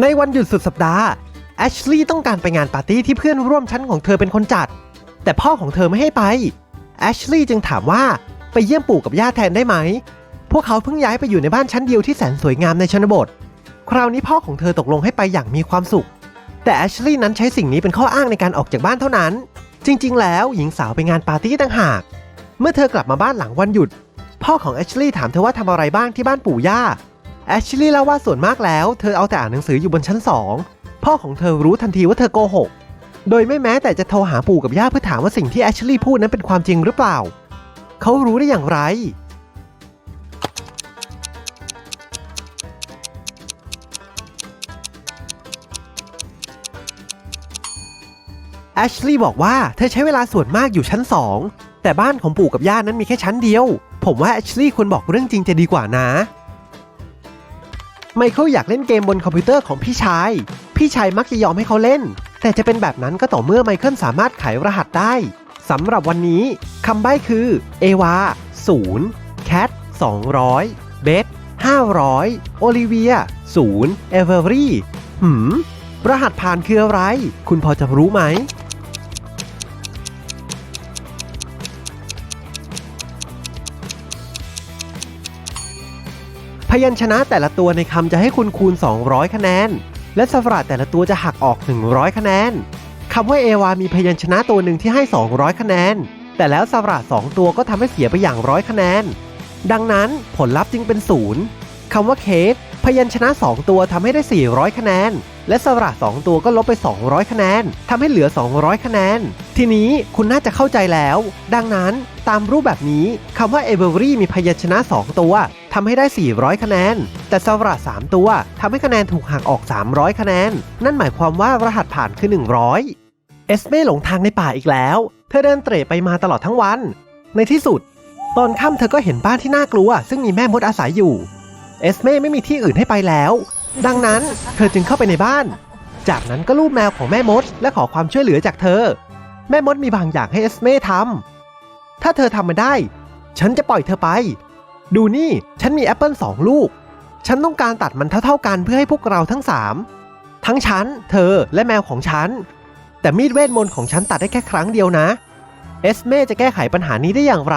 ในวันหยุดสุดสัปดาห์แอชลีย์ต้องการไปงานปาร์ตี้ที่เพื่อนร่วมชั้นของเธอเป็นคนจัด แต่พ่อของเธอไม่ให้ไปแอชลีย์จึงถามว่าไปเยี่ยมปู่กับย่าแทนได้ไหม พวกเขาเพิ่งย้ายไปอยู่ในบ้านชั้นเดียวที่แสนสวยงามในชนบท คราวนี้พ่อของเธอตกลงให้ไปอย่างมีความสุข แต่แอชลีย์นั้นใช้สิ่งนี้เป็นข้ออ้างในการออกจากบ้านเท่านั้น จริง ๆ แล้วหญิงสาวไปงานปาร์ตี้ต่างหาก เมื่อเธอกลับมาบ้านหลังวันหยุด พ่อของแอชลีย์ถามเธอว่าทำอะไรบ้างที่บ้านปู่ย่า แอชลีย์เล่าว่าส่วนมากแล้ว เธอเอาแต่อ่านหนังสืออยู่บนชั้นสองพ่อของเธอรู้ทันทีว่าเธอโกหก โดยไม่แม้แต่จะโทรหาปู่กับย่าเพื่อถามว่าสิ่งที่แอชลีย์พูดนั้นเป็นความจริงหรือเปล่า เขารู้ได้อย่างไร แอชลีย์บอกว่าเธอใช้เวลาส่วนมากอยู่ชั้น 2 แต่บ้านของปู่กับย่านั้นมีแค่ชั้นเดียว ผมว่าแอชลีย์ควรบอกเรื่องจริงจะดีกว่านะ ไมเคิลอยากเล่นเกมบนคอมพิวเตอร์ของพี่ชาย พี่ชายมักจะยอมให้เขาเล่น แต่จะเป็นแบบนั้นก็ต่อเมื่อไมเคิลสามารถไขรหัสได้ สำหรับวันนี้คำใบ้คือเอวา0แคท200 เบส500 โอลิเวีย0เอเวอรี่หืม รหัสผ่านคืออะไร คุณพอจะรู้ไหม ยัญชนะแต่ละตัวในคำจะให้คุณคูณ 200 คะแนน และสระแต่ละตัวจะหักออก 100 คะแนนคำว่าเอวามีพยัญชนะตัวหนึ่งที่ให้ 200 คะแนน แต่แล้วสระ2ตัวก็ทำให้เสียไปอย่างร้อยคะแนน ดังนั้นผลลัพธ์จึงเป็นศูนย์คำว่าเค้กพยัญชนะ 2 ตัวทำให้ได้ 400 คะแนน และสระ 2 ตัวก็ลบไป 200 คะแนนทำให้เหลือ 200 คะแนน ทีนี้คุณน่าจะเข้าใจแล้ว ดังนั้นตามรูปแบบนี้คำว่าเอเวอรี่มีพยัญชนะ 2 ตัวทำให้ได้ 400 คะแนน แต่สระ3 ตัวทำให้คะแนนถูกหักออก 300 คะแนน นั่นหมายความว่ารหัสผ่านคือ 100 เอสเม่หลงทางในป่าอีกแล้ว เธอเดินเตร่ไปมาตลอดทั้งวัน ในที่สุด ตอนค่ำเธอก็เห็นบ้านที่น่ากลัว ซึ่งมีแม่มดอาศัยอยู่ เอสเม่ไม่มีที่อื่นให้ไปแล้ว ดังนั้นเธอจึงเข้าไปในบ้าน จากนั้นก็ลูบแมวของแม่มด และขอความช่วยเหลือจากเธอ แม่มดมีบางอย่างให้เอสเม่ทำถ้าเธอทำมันได้ ฉันจะปล่อยเธอไป ดูนี่ ฉันมีแอปเปิลสองลูก ฉันต้องการตัดมันเท่าๆกันเพื่อให้พวกเราทั้งสามทั้งฉัน เธอ และแมวของฉัน แต่มีดเวทมนต์ของฉันตัดได้แค่ครั้งเดียวนะ เอสเม่จะแก้ไขปัญหานี้ได้อย่างไร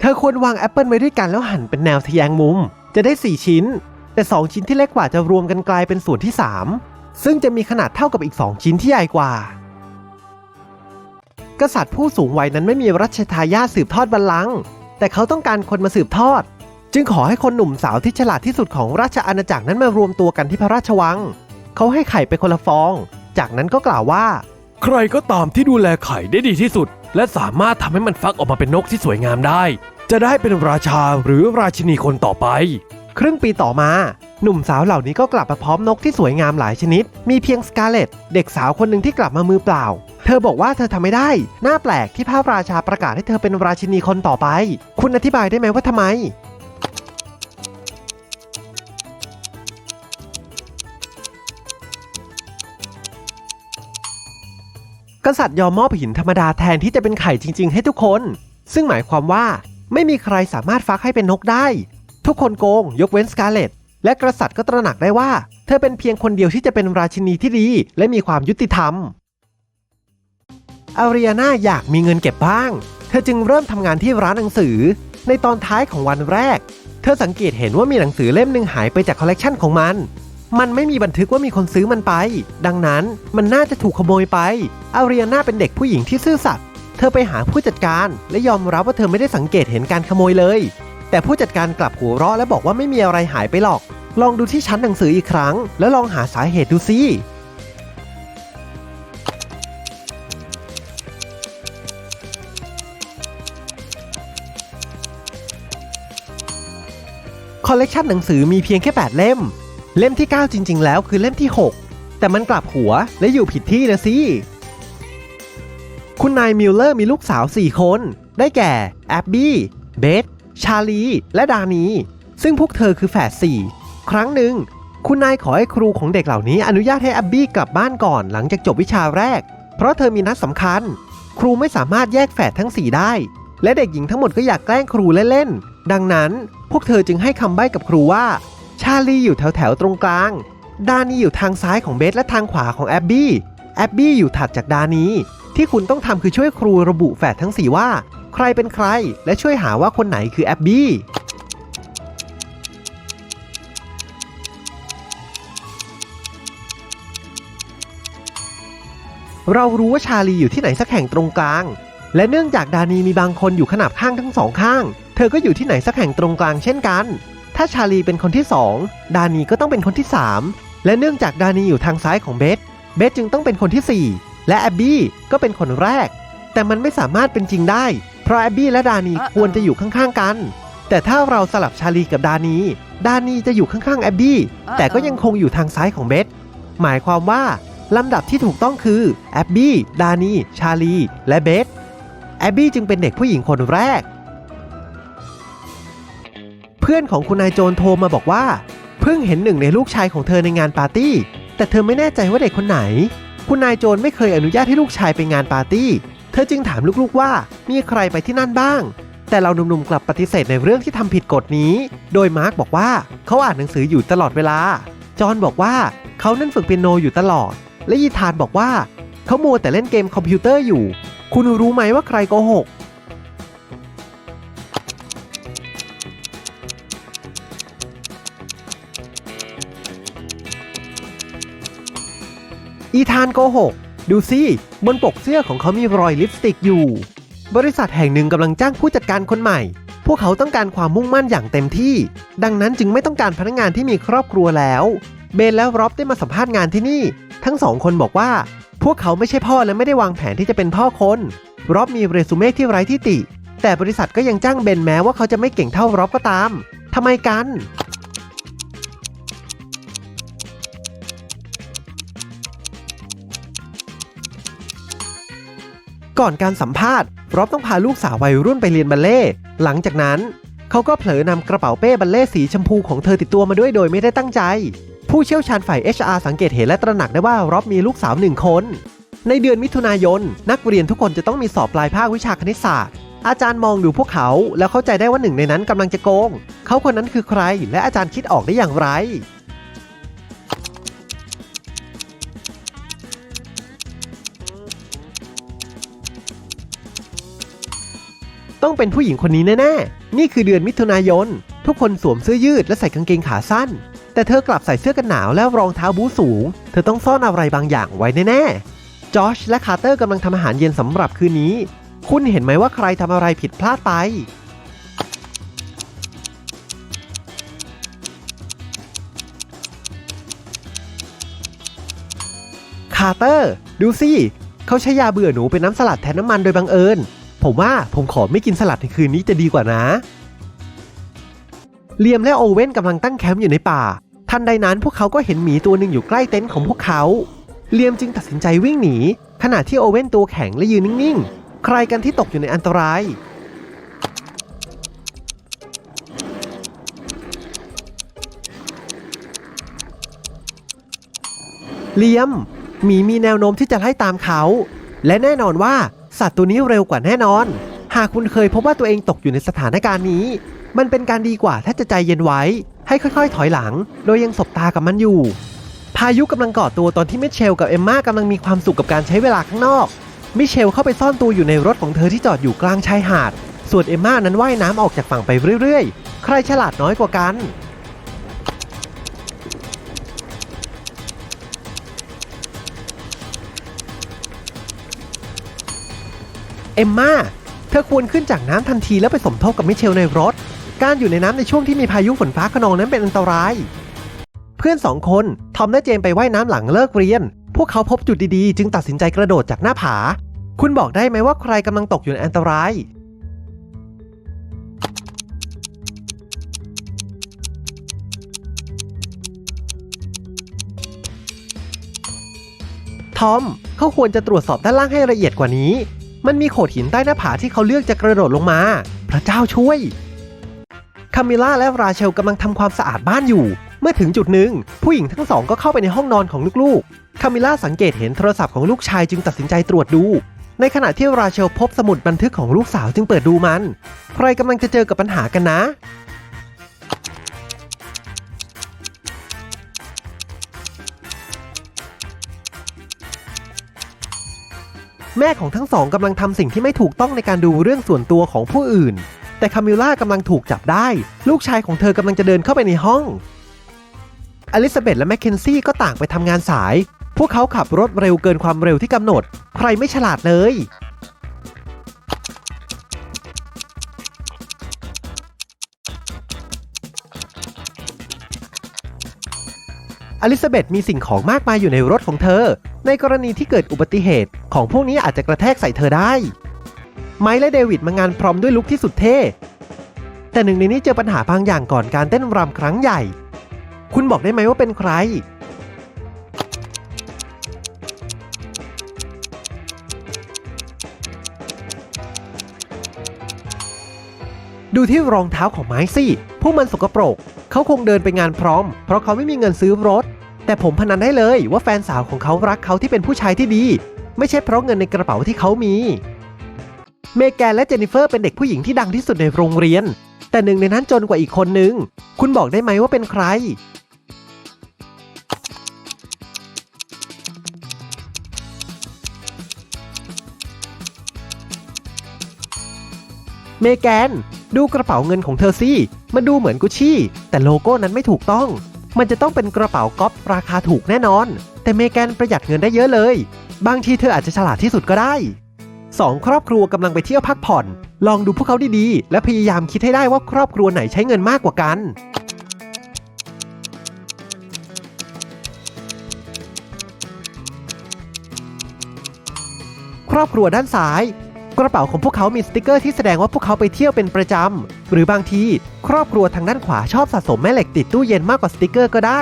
เธอควรวางแอปเปิลไว้ด้วยกันแล้วหั่นเป็นแนวทะแยงมุม จะได้ 4 ชิ้น แต่ 2 ชิ้นที่เล็กกว่าจะรวมกันกลายเป็นส่วนที่ 3 ซึ่งจะมีขนาดเท่ากับอีก 2 ชิ้นที่ใหญ่กว่า กษัตริย์ผู้สูงวัยนั้นไม่มีรัชทายาทสืบทอดบัลลังก์แต่เขาต้องการคนมาสืบทอด จึงขอให้คนหนุ่มสาวที่ฉลาดที่สุดของราชอาณาจักรนั้นมารวมตัวกันที่พระราชวัง เขาให้ไข่ไปคนละฟอง จากนั้นก็กล่าวว่า ใครก็ตามที่ดูแลไข่ได้ดีที่สุด และสามารถทำให้มันฟักออกมาเป็นนกที่สวยงามได้ จะได้เป็นราชาหรือราชินีคนต่อไป ครึ่งปีต่อมาหนุ่มสาวเหล่านี้ก็กลับมาพร้อมนกที่สวยงามหลายชนิด มีเพียงสกาเลตเด็กสาวคนหนึ่งที่กลับมามือเปล่า เธอบอกว่าเธอทำไม่ได้ น่าแปลกที่พระราชาประกาศให้เธอเป็นราชินีคนต่อไป คุณอธิบายได้ไหมว่าทำไม กษัตริย์ยอมมอบหินธรรมดาแทนที่จะเป็นไข่จริง ๆ ให้ทุกคน ซึ่งหมายความว่าไม่มีใครสามารถฟักให้เป็นนกได้ ทุกคนโกงยกเว้นสกาเลตและกษัตริย์ก็ตระหนักได้ว่า เธอเป็นเพียงคนเดียวที่จะเป็นราชินีที่ดี และมีความยุติธรรมอารียนาอยากมีเงินเก็บบ้าง เธอจึงเริ่มทำงานที่ร้านหนังสือ ในตอนท้ายของวันแรก เธอสังเกตเห็นว่ามีหนังสือเล่มหนึ่งหายไปจากคอลเลกชันของมัน มันไม่มีบันทึกว่ามีคนซื้อมันไป ดังนั้นมันน่าจะถูกขโมยไปอารียนาเป็นเด็กผู้หญิงที่ซื่อสัตย์ เธอไปหาผู้จัดการ และยอมรับว่าเธอไม่ได้สังเกตเห็นการขโมยเลย แต่ผู้จัดการกลับหัวเราะและบอกว่าไม่มีอะไรหายไปหรอก ลองดูที่ชั้นหนังสืออีกครั้ง แล้วลองหาสาเหตุดูสิคอลเลกชันหนังสือมีเพียงแค่ 8 เล่ม เล่มที่ 9 จริง ๆ แล้วคือเล่มที่ 6 แต่มันกลับหัวและอยู่ผิดที่นะสิ คุณนายมิลเลอร์มีลูกสาว 4 คน ได้แก่ แอบบี้ เบธ ชาลี และดานี ซึ่งพวกเธอคือแฝด4ครั้งหนึ่ง คุณนายขอให้ครูของเด็กเหล่านี้อนุญาตให้แอบบี้กลับบ้านก่อนหลังจากจบวิชาแรก เพราะเธอมีนัดสำคัญ ครูไม่สามารถแยกแฝดทั้งสี่ได้ และเด็กหญิงทั้งหมดก็อยากแกล้งครูเล่นๆดังนั้นพวกเธอจึงให้คำใบ้กับครูว่า ชาลีอยู่แถวๆตรงกลาง ดานีอยู่ทางซ้ายของเบสและทางขวาของแอบบี้แอบบี้อยู่ถัดจากดานีที่คุณต้องทำคือช่วยครูระบุแฝดทั้งสี่ว่า ใครเป็นใคร และช่วยหาว่าคนไหนคือแอบบี้เรารู้ว่าชาลีอยู่ที่ไหนสักแห่งตรงกลาง และเนื่องจากดานีมีบางคนอยู่ขนาบข้างทั้งสองข้าง เธอก็อยู่ที่ไหนสักแห่งตรงกลางเช่นกัน ถ้าชาลีเป็นคนที่สองดานีก็ต้องเป็นคนที่สามและเนื่องจากดานีอยู่ทางซ้ายของเบส เบสจึงต้องเป็นคนที่สี่และแอบบี้ก็เป็นคนแรก แต่มันไม่สามารถเป็นจริงได้ เพราะแอบบี้และดานีอะควรจะอยู่ข้างๆกัน แต่ถ้าเราสลับชาลีกับดานีดานีจะอยู่ข้างๆแอบบี้แต่ก็ยังคงอยู่ทางซ้ายของเบสหมายความว่าลำดับที่ถูกต้องคือแอบบี้ดานีชาลี และเบสแอบบี้จึงเป็นเด็กผู้หญิงคนแรก เพื่อนของคุณนายโจนโทรมาบอกว่า เพิ่งเห็นหนึ่งในลูกชายของเธอในงานปาร์ตี้ แต่เธอไม่แน่ใจว่าเด็กคนไหน คุณนายโจนไม่เคยอนุญาตให้ลูกชายไปงานปาร์ตี้เธอจึงถามลูกๆว่ามีใครไปที่นั่นบ้าง แต่เราหนุ่มๆกลับปฏิเสธในเรื่องที่ทำผิดกฎนี้ โดยมาร์กบอกว่าเขาอ่านหนังสืออยู่ตลอดเวลา จอห์นบอกว่าเขานั่นฝึกเปียโนอยู่ตลอด และยีธานบอกว่าเขามัวแต่เล่นเกมคอมพิวเตอร์อยู่ คุณรู้ไหมว่าใครโกหกอีธานโกหก ดูสิบนปกเสื้อของเขามีรอยลิปสติกอยู่ บริษัทแห่งหนึ่งกำลังจ้างผู้จัดการคนใหม่ พวกเขาต้องการความมุ่งมั่นอย่างเต็มที่ ดังนั้นจึงไม่ต้องการพนักงานที่มีครอบครัวแล้ว เบนและร็อบได้มาสัมภาษณ์งานที่นี่ ทั้งสองคนบอกว่า พวกเขาไม่ใช่พ่อและไม่ได้วางแผนที่จะเป็นพ่อคนร็อบมีเรซูเม่ที่ไร้ที่ติ แต่บริษัทก็ยังจ้างเบนแม้ว่าเขาจะไม่เก่งเท่าร็อบก็ตามทำไมกัน ก่อนการสัมภาษณ์ร็อบต้องพาลูกสาววัยรุ่นไปเรียนบัลเล่ หลังจากนั้น เขาก็เผลอนำกระเป๋าเป้บัลเล่สีชมพูของเธอติดตัวมาด้วยโดยไม่ได้ตั้งใจ ผู้เชี่ยวชาญฝ่าย HR สังเกตเห็นและตระหนักได้ว่าร็อบมีลูกสาวหนึ่งคน ในเดือนมิถุนายน นักเรียนทุกคนจะต้องมีสอบปลายภาควิชาคณิตศาสตร์ อาจารย์มองดูพวกเขา แล้วเข้าใจได้ว่าหนึ่งในนั้นกำลังจะโกง เขาคนนั้นคือใคร และอาจารย์คิดออกได้อย่างไร ต้องเป็นผู้หญิงคนนี้แน่ๆ นี่คือเดือนมิถุนายน ทุกคนสวมเสื้อยืดและใส่กางเกงขาสั้น แต่เธอกลับใส่เสื้อกันหนาวและรองเท้าบูทสูง เธอต้องซ่อนอะไรบางอย่างไว้แน่ๆ จอชและคาร์เตอร์กำลังทำอาหารเย็นสำหรับคืนนี้ คุณเห็นไหมว่าใครทำอะไรผิดพลาดไป คาร์เตอร์ ดูสิ เขาใช้ยาเบื่อหนูเป็นน้ำสลัดแทนน้ำมันโดยบังเอิญ ผมว่าผมขอไม่กินสลัดในคืนนี้จะดีกว่านะ เลียมและโอเว่นกำลังตั้งแคมป์อยู่ในป่า ทันใดนั้นพวกเขาก็เห็นหมีตัวหนึ่งอยู่ใกล้เต็นท์ของพวกเขา เลียมจึงตัดสินใจวิ่งหนี ขณะที่โอเว่นตัวแข็งและยืนนิ่งๆ ใครกันที่ตกอยู่ในอันตราย เลียมหมีมีแนวโน้มที่จะไล่ตามเขา และแน่นอนว่า สัตว์ตัวนี้เร็วกว่าแน่นอน หากคุณเคยพบว่าตัวเองตกอยู่ในสถานการณ์นี้ มันเป็นการดีกว่าถ้าจะใจเย็นไว้ ให้ค่อยๆ ถอยหลัง โดยยังสบตากับมันอยู่ พายุกำลังก่อตัวตอนที่มิเชลกับเอมมากำลังมีความสุขกับการใช้เวลาข้างนอก มิเชลเข้าไปซ่อนตัวอยู่ในรถของเธอที่จอดอยู่กลางชายหาด ส่วนเอมมานั้นว่ายน้ำออกจากฝั่งไปเรื่อยๆ ใครฉลาดน้อยกว่ากัน เอมมาเธอควรขึ้นจากน้ำทันทีแล้วไปสมทบกับมิเชลในรถ การอยู่ในน้ำในช่วงที่มีพายุฝนฟ้าขนองนั้นเป็นอันตราย เพื่อนสองคน ทอมและเจมไปไว่ายน้ำหลังเลิกเรียน พวกเขาพบจุดดีๆ จึงตัดสินใจกระโดดจากหน้าผา คุณบอกได้ไหมว่าใครกำลังตกอยู่ในอันตราย ทอม เขาควรจะตรวจสอบด้านล่างให้ละเอียดกว่านี้ มันมีโขดหินใต้หน้าผาที่เขาเลือกจะกระโดดลงมา พระเจ้าช่วย คามิล่าและราเชลกำลังทำความสะอาดบ้านอยู่ เมื่อถึงจุดหนึ่ง ผู้หญิงทั้งสองก็เข้าไปในห้องนอนของลูกๆ คามิล่าสังเกตเห็นโทรศัพท์ของลูกชายจึงตัดสินใจตรวจดู ในขณะที่ราเชลพบสมุดบันทึกของลูกสาวจึงเปิดดูมัน ใครกำลังจะเจอกับปัญหากันนะ แม่ของทั้งสองกำลังทำสิ่งที่ไม่ถูกต้องในการดูเรื่องส่วนตัวของผู้อื่น แต่คามิลล่ากำลังถูกจับได้ ลูกชายของเธอกำลังจะเดินเข้าไปในห้อง อลิซาเบธและแมคเคนซี่ก็ต่างไปทำงานสาย พวกเขาขับรถเร็วเกินความเร็วที่กำหนด ใครไม่ฉลาดเลย อลิซาเบธมีสิ่งของมากมายอยู่ในรถของเธอ ในกรณีที่เกิดอุบัติเหตุ ของพวกนี้อาจจะกระแทกใส่เธอได้ ไมค์และเดวิดมางานพร้อมด้วยลุคที่สุดเท่ แต่หนึ่งในนี้เจอปัญหาบางอย่างก่อนการเต้นรำครั้งใหญ่ คุณบอกได้ไหมว่าเป็นใคร ดูที่รองเท้าของไม้สิ พวกมันสกปรก เขาคงเดินไปงานพร้อม เพราะเขาไม่มีเงินซื้อรถ แต่ผมพนันได้เลยว่าแฟนสาวของเขารักเขาที่เป็นผู้ชายที่ดี ไม่ใช่เพราะเงินในกระเป๋าที่เขามี เมแกนและเจนนิเฟอร์เป็นเด็กผู้หญิงที่ดังที่สุดในโรงเรียน แต่หนึ่งในนั้นจนกว่าอีกคนนึง คุณบอกได้ไหมว่าเป็นใคร เมแกน ดูกระเป๋าเงินของเธอสิมันดูเหมือนกุชชี่ แต่โลโก้นั้นไม่ถูกต้อง มันจะต้องเป็นกระเป๋าก๊อปราคาถูกแน่นอน แต่เมแกนประหยัดเงินได้เยอะเลย บางทีเธออาจจะฉลาดที่สุดก็ได้สองครอบครัวกำลังไปเที่ยวพักผ่อน ลองดูพวกเขาดีๆ และพยายามคิดให้ได้ว่าครอบครัวไหนใช้เงินมากกว่ากัน ครอบครัวด้านซ้าย กระเป๋าของพวกเขามีสติกเกอร์ที่แสดงว่าพวกเขาไปเที่ยวเป็นประจำ หรือบางที ครอบครัวทางด้านขวาชอบสะสมแม่เหล็กติดตู้เย็นมากกว่าสติกเกอร์ก็ได้